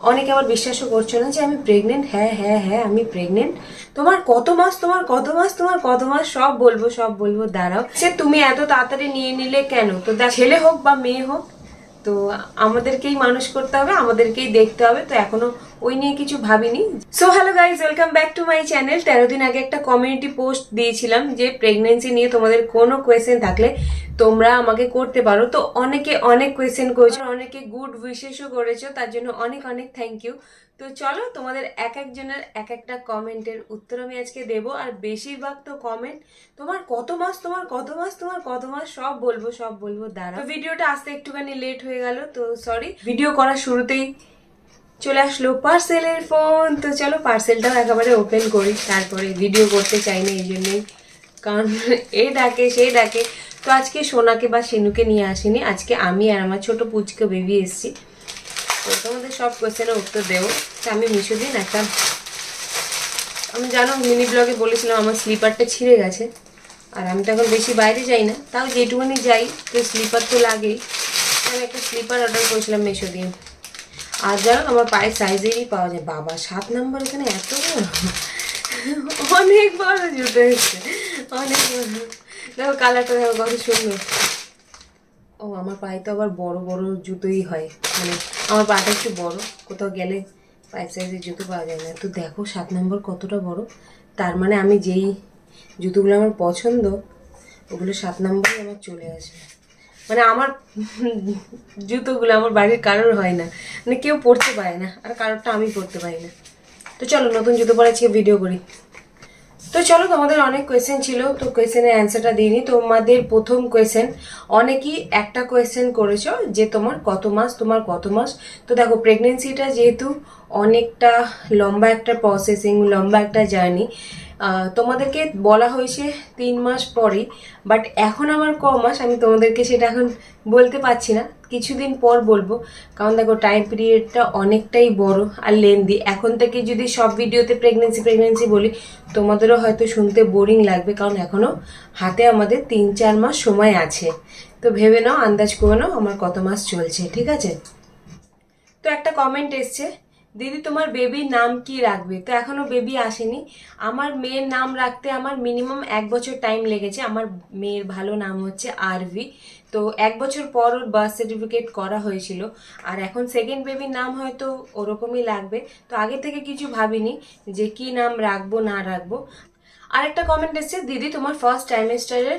অনেকে আবার বিশ্বাসও করছ না যে আমি প্রেগনেন্ট হ্যাঁ হ্যাঁ হ্যাঁ আমি প্রেগনেন্ট তোমার কত মাস, তোমার কত মাস, তোমার কত মাস, সব বলব সব বলব, দাঁড়াও। সে তুমি এত তাড়াতাড়ি নিয়ে নিলে কেন? তো ছেলে হোক বা মেয়ে হোক, তো আমাদেরকেই মানুষ করতে হবে, আমাদেরকেই দেখতে হবে, তো এখনও ওই নিয়ে কিছু ভাবিনি। So hello guys welcome back to my channel তেরো দিন আগে একটা কমিউনিটি পোস্ট দিয়েছিলাম যে প্রেগনেন্সি নিয়ে তোমাদের কোনো কোয়েশ্চেন থাকলে তোমরা আমাকে করতে পারো। তো অনেকে অনেক কোয়েশ্চেন করেছ, অনেকে গুড উইশেসও করেছ, তার জন্য অনেক অনেক থ্যাংক ইউ তো চলো, তোমাদের এক একজনের এক একটা কমেন্টের উত্তর আমি আজকে দেব। আর বেশিরভাগ তো কমেন্ট তোমার কত মাস, তোমার কত মাস, তোমার কত মাস, সব বলব সব বলব দাঁড়া ভিডিওটা আসতে একটুখানি লেট হয়ে গেল, তো সরি ভিডিও করার শুরুতেই চলে আসলো পার্সেলের ফোন। তো চলো পার্সেলটাও একেবারে ওপেন করি, তারপরে ভিডিও করতে চাই না এই জন্যই। কারণ এ ডাকে সে ডাকে তো আজকে সোনাকে বা সিনুকে নিয়ে আসিনি, আজকে আমি আর আমার ছোট পুচকে বেবি এসেছি। তো তোমাদের সব কোয়েশ্চেনের উত্তর দেবো। তো আমি মিশো দিন একটা, আমি জানো মিনি ব্লগে বলেছিলাম আমার স্লিপারটা ছিঁড়ে গেছে। আর আমি তো এখন বেশি বাইরে যাই না, তাও যেটুকুনি যাই, তো স্লিপার তো লাগেই। আমি একটা স্লিপার অর্ডার করেছিলাম মেশো দিয়ে আর জানো আমার পায়ের সাইজেরই পাওয়া যায়। বাবা, সাত নাম্বার এখানে এত অনেক বড় জুতো এসছে। অনেক দেখো কালারটা দেখো, কত সুন্দর। ও, আমার পায়ে তো আবার বড় বড় জুতোই হয়। মানে আমার পাটা একটু বড়, কোথাও গেলে পায়ের সাইজের জুতো পাওয়া যায় না। তো দেখো, সাত নম্বর কতটা বড়। তার মানে আমি যেই জুতোগুলো আমার পছন্দ, ওগুলো সাত নম্বরে আমার চলে আসবে মানে আমার জুতোগুলো আমার বাড়ির কারোর হয় না। মানে কেউ পরতে পারে না, আর কারোরটা আমি পরতে পারি না। তো চলো, নতুন জুতো পরে আজকে ভিডিও করি। তো চলো, তোমাদের অনেক কোয়েশ্চেন ছিল, তো কোয়েশ্চেনের অ্যান্সারটা দিইনি তোমাদের প্রথম কোয়েশ্চেন অনেকেই একটা কোয়েশ্চেন করেছ যে তোমার কত মাস, তোমার কত মাস? তো দেখো প্রেগনেন্সিটা যেহেতু অনেকটা লম্বা একটা প্রসেসিং লম্বা একটা জার্নি তোমাদেরকে বলা হয়েছে তিন মাস পরে বাট এখন আমার ক মাস? আমি তোমাদেরকে সেটা এখন বলতে পারছি না। কিছুদিন পর বলব, কারণ দেখো টাইম পিরিয়ডটা অনেকটাই বড় আর লেন্দি এখন থেকে যদি সব ভিডিওতে প্রেগনেন্সি প্রেগনেন্সি বলি, তোমাদেরও হয়তো শুনতে বোরিং লাগবে, কারণ এখনও হাতে আমাদের তিন, চার মাস সময় আছে। তো ভেবে নাও, আন্দাজ করে নাও, আমার কত মাস চলছে, ঠিক আছে? তো একটা কমেন্ট এসছে দিদি, তোমার বেবির নাম কি রাখবে? তো এখনও বেবি আসেনি। আমার মেয়ের নাম রাখতে আমার মিনিমাম এক বছর টাইম লেগেছে। আমার মেয়ের ভালো নাম হচ্ছে আরভি তো এক বছর পর ওর বার্থ সার্টিফিকেট করা হয়েছিল। আর এখন সেকেন্ড বেবির নাম হয়তো ওরকমই লাগবে। তো আগে থেকে কিছু ভাবিনি যে কি নাম রাখব, না রাখব। আরেকটা কমেন্ট এসছে, দিদি, তোমার ফার্স্ট টাইমেস্টারের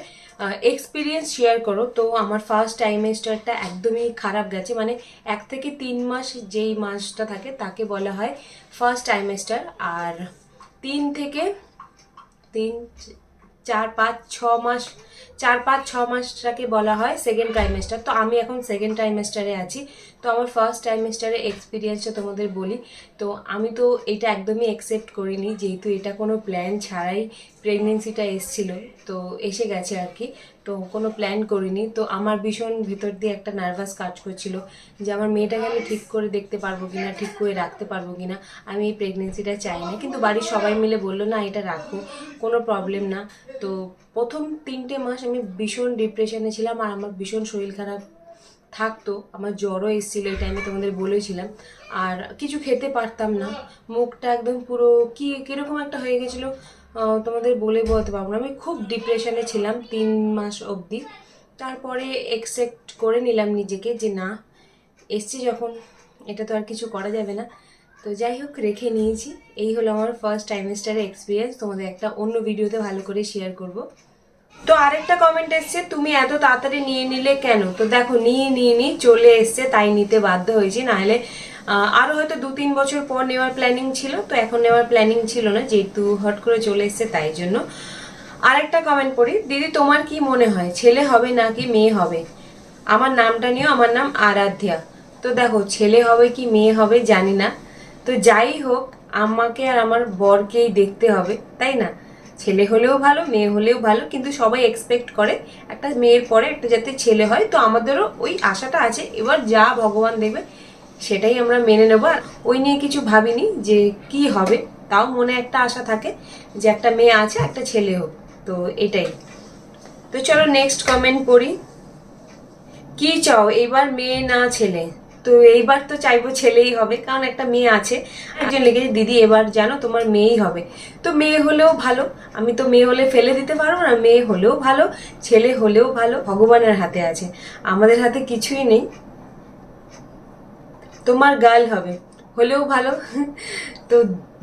এক্সপিরিয়েন্স শেয়ার করো। তো আমার ফার্স্ট টাইমেস্টারটা একদমই খারাপ গেছে। মানে এক থেকে তিন মাস যেই মাসটা থাকে, তাকে বলা হয় ফার্স্ট টাইমেস্টার আর তিন থেকে তিন চার পাঁচ ছ মাস, চার পাঁচ ছ মাসটাকে বলা হয় সেকেন্ড ট্রাইমেস্টার তো আমি এখন সেকেন্ড ট্রাইমেস্টারে আছি। তো আমার ফার্স্ট ট্রাইমেস্টারে এক্সপিরিয়েন্সটা তোমাদের বলি। তো আমি তো এটা একদমই অ্যাকসেপ্ট করিনি, যেহেতু এটা কোনো প্ল্যান ছাড়াই প্রেগনেন্সিটা এসছিল। তো এসে গেছে আর কি তো কোনো প্ল্যান করিনি। তো আমার ভীষণ ভেতর দিয়ে একটা নার্ভাস কাজ করছিল যে আমার মেয়েটাকে আমি ঠিক করে দেখতে পারব কি না ঠিক করে রাখতে পারব কি না আমি এই প্রেগনেন্সিটা চাই না কিন্তু বাড়ির সবাই মিলে বলল, না, এটা রাখো, কোনো প্রবলেম না। তো প্রথম তিনটে মাস আমি ভীষণ ডিপ্রেশনে ছিলাম আর আমার ভীষণ শরীর খারাপ থাকতো। আমার জ্বরও এসেছিল, এই টাইমে তোমাদের বলেছিলাম। আর কিছু খেতে পারতাম না। মুখটা একদম পুরো কি, কীরকম একটা হয়ে গেছিল তোমাদের বলে বলতে পারব না। আমি খুব ডিপ্রেশনে ছিলাম তিন মাস অবধি। তারপরে একসেপ্ট করে নিলাম নিজেকে যে না, এসছি যখন, এটা তো আর কিছু করা যাবে না। তো যাই হোক রেখে নিয়েছি। এই হলো আমার ফার্স্ট টাইমেস্টারের এক্সপিরিয়েন্স তোমাদের একটা অন্য ভিডিওতে ভালো করে শেয়ার করব। তো আরেকটা কমেন্ট এসছে তুমি এত তাড়াতাড়ি নিয়ে নিলে কেন? তো দেখো নিয়ে নিয়ে নি চলে এসছে তাই নিতে বাধ্য হয়েছি। নাহলে আহ, আরও হয়তো দু তিন বছর পর নেওয়ার প্ল্যানিং ছিল তো এখন নেওয়ার প্ল্যানিং ছিল না যেহেতু হট করে চলে এসছে তাই জন্য। আরেকটা কমেন্ট পড়ি দিদি তোমার কি মনে হয় ছেলে হবে নাকি মেয়ে হবে? আমার নামটা নিয়েও আমার নাম আরাধ্যা। তো দেখো ছেলে হবে কি মেয়ে হবে জানি না। তো যাই হোক, আমাকে আর আমার বরকেই দেখতে হবে, তাই না? ছেলে হলেও ভালো, মেয়ে হলেও ভালো, কিন্তু সবাই এক্সপেক্ট করে একটা মেয়ের পরে একটা যাতে ছেলে হয়। তো আমাদেরও ওই আশাটা আছে, এবার যা ভগবান দেবে সেটাই আমরা মেনে নেব। আর ওই নিয়ে কিছু ভাবিনি যে কি হবে, তাও মনে একটা আশা থাকে যে একটা মেয়ে আছে, একটা ছেলে হোক। তো এটাই। তো চলো নেক্সট কমেন্ট পড়ি। কি চাও? এবার মেয়ে না ছেলে? তো এইবার তো চাইব ছেলেই হবে, কারণ একটা মেয়ে আছে। একজন লিখেছে দিদি, এবার জানো তোমার মেয়েই হবে। তো মেয়ে হলেও ভালো, আমি তো মেয়ে হলে ফেলে দিতে পারব না, মেয়ে হলেও ভালো, ছেলে হলেও ভালো, ভগবানের হাতে আছে। আমাদের হাতে কিছুই নেই। তোমার গার্ল হবে, হলেও ভালো। তো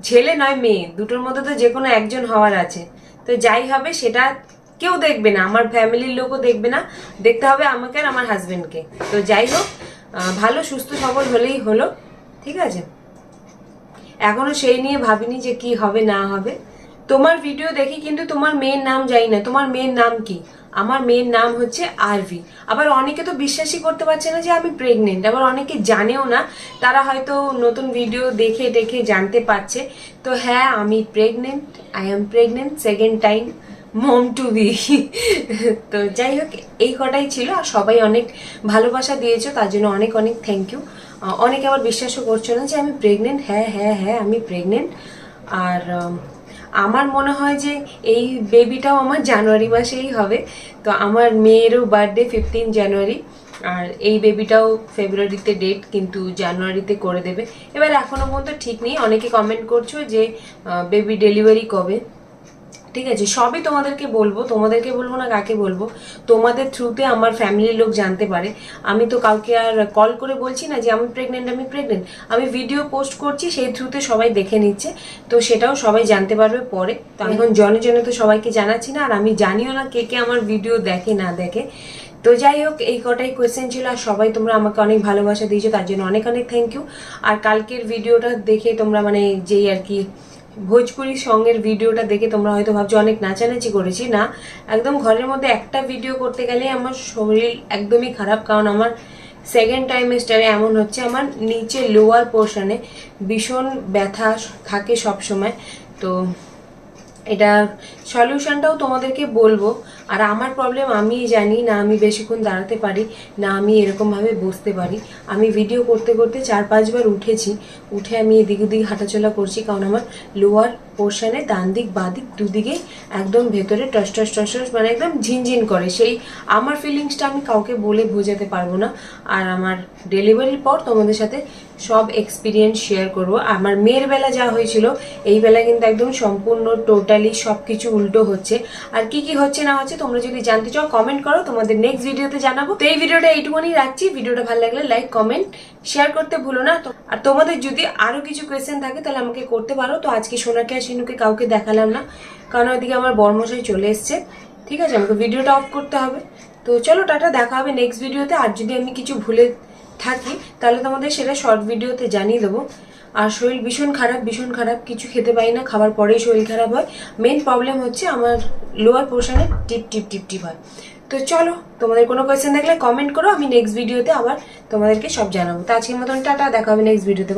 ছেলে নয়, মেয়ে, দুটোর মধ্যে তো যে কোনো একজন হওয়ার আছে। তো যাই হবে, সেটা কেউ দেখবে না, আমার ফ্যামিলির লোকও দেখবে না, দেখতে হবে আমাকে আর আমার হাজবেন্ডকে তো যাই হোক ভালো, সুস্থ, সবল হলেই হলো, ঠিক আছে? এখনও সেই নিয়ে ভাবিনি যে কি হবে, না হবে। তোমার ভিডিও দেখি কিন্তু তোমার মেয়ের নাম জানি না। তোমার মেয়ের নাম কি? আমার মেয়ের নাম হচ্ছে আরভি আবার অনেকে তো বিশ্বাসই করতে পারছে না যে আমি প্রেগনেন্ট আবার অনেকে জানেও না, তারা হয়তো নতুন ভিডিও দেখে দেখে জানতে পারছে। তো হ্যাঁ আমি pregnant I am pregnant second time mom to be তো যাই হোক এই কটাই ছিল আর সবাই অনেক ভালোবাসা দিয়েছ, তার জন্য অনেক অনেক থ্যাংক ইউ অনেকে আবার বিশ্বাসও করছ না যে আমি প্রেগনেন্ট হ্যাঁ হ্যাঁ হ্যাঁ আমি প্রেগনেন্ট আর আমার মনে হয় যে এই বেবিটাও আমার জানুয়ারি মাসেই হবে। তো আমার মেয়েরও বার্থডে ফিফটিন জানুয়ারি আর এই বেবিটাও ফেব্রুয়ারিতে ডেট কিন্তু জানুয়ারিতে করে দেবে। এবার এখনও পর্যন্ত ঠিক নেই, অনেকে কমেন্ট করছ যে বেবি ডেলিভারি কবে? ঠিক আছে, সবই তোমাদেরকে বলব তোমাদেরকে বলব না কাকে বলব, তোমাদের থ্রুতে আমার ফ্যামিলির লোক জানতে পারে। আমি তো কাউকে আর কল করে বলছি না যে, আমি প্রেগনেন্ট আমি প্রেগনেন্ট আমি ভিডিও পোস্ট করছি, সেই থ্রুতে সবাই দেখে নিচ্ছে, তো সেটাও সবাই জানতে পারবে পরে। তো এখন জনে জনে তো সবাইকে জানাচ্ছি না, আর আমি জানিও না কে কে আমার ভিডিও দেখে, না দেখে। তো যাই হোক, এই কটাই কোয়েশ্চেন ছিল, আর সবাই তোমরা আমাকে অনেক ভালোবাসা দিয়েছ, তার জন্য অনেক অনেক থ্যাংক ইউ আর কালকের ভিডিওটা দেখে তোমরা মানে যেই আর কি ভোজপুরি সঙ্গের ভিডিওটা দেখে তোমরা হয়তো ভাবছ, অনেক নাচানাচি করেছি। না, একদম ঘরের মধ্যে একটা ভিডিও করতে গেলে আমার শরীর একদমই খারাপ। কারণ আমার সেকেন্ড টাইমেস্টারে এমন হচ্ছে, আমার নিচে লোয়ার পোর্শনে ভীষণ ব্যথা থাকে সবসময়। তো এটা সলিউশনটাও তোমাদেরকে বলব। আর আমার প্রবলেম আমি জানি না আমি বেশিক্ষণ দাঁড়াতে পারি, না আমি এরকমভাবে বসতে পারি। আমি ভিডিও করতে করতে চার পাঁচবার উঠেছি, উঠে আমি এদিক ওদিক হাঁটাচলা করছি, কারণ আমার লোয়ার পোর্শনে ডান দিক, বাঁ দিক দুদিকে একদম ভেতরে টস টস টস মানে একদম ঝিনঝিন করে। সেই আমার ফিলিংসটা আমি কাউকে বলে বোঝাতে পারব না। আর আমার ডেলিভারির পর তোমাদের সাথে সব এক্সপিরিয়েন্স শেয়ার করব। আমার মেয়ের বেলা যা হয়েছিল, এই বেলা কিন্তু একদম সম্পূর্ণ টোটালি সব কিছু উল্টো হচ্ছে। আর কি কি হচ্ছে না হচ্ছে তোমরা যদি জানতে চাও কমেন্ট করো, তোমাদের নেক্সট ভিডিওতে জানাব। তো এই ভিডিওটা এইটুকুনি রাখছি। ভিডিওটা ভালো লাগলে লাইক কমেন্ট শেয়ার করতে ভুলো না। আর তোমাদের যদি আরও কিছু কোয়েশ্চেন থাকে, তাহলে আমাকে করতে পারো। তো আজকে সোনাকে আর সিনুকে কাউকে দেখালাম না, কারণ ওইদিকে আমার বর্মশাই চলে এসছে। ঠিক আছে? আমাকে ভিডিওটা অফ করতে হবে। তো চলো, টাটা, দেখা হবে নেক্সট ভিডিওতে আর যদি আমি কিছু ভুলে থাকি, তাহলে তোমাদের সেটা শর্ট ভিডিওতে জানিয়ে দেবো। আর শরীর ভীষণ খারাপ ভীষণ খারাপ, কিছু খেতে পারি না, খাবার পরেই শরীর খারাপ হয়। মেন প্রবলেম হচ্ছে আমার লোয়ার পোর্শনে টিপ টিপ টিপ টিপ হয়। তো চলো, তোমাদের কোনো কোয়েশ্চেন থাকলে কমেন্ট করো, আমি নেক্সট ভিডিওতে আবার তোমাদেরকে সব জানাব। তো আজকের মতন টাটা, দেখা হবে নেক্সট ভিডিওতে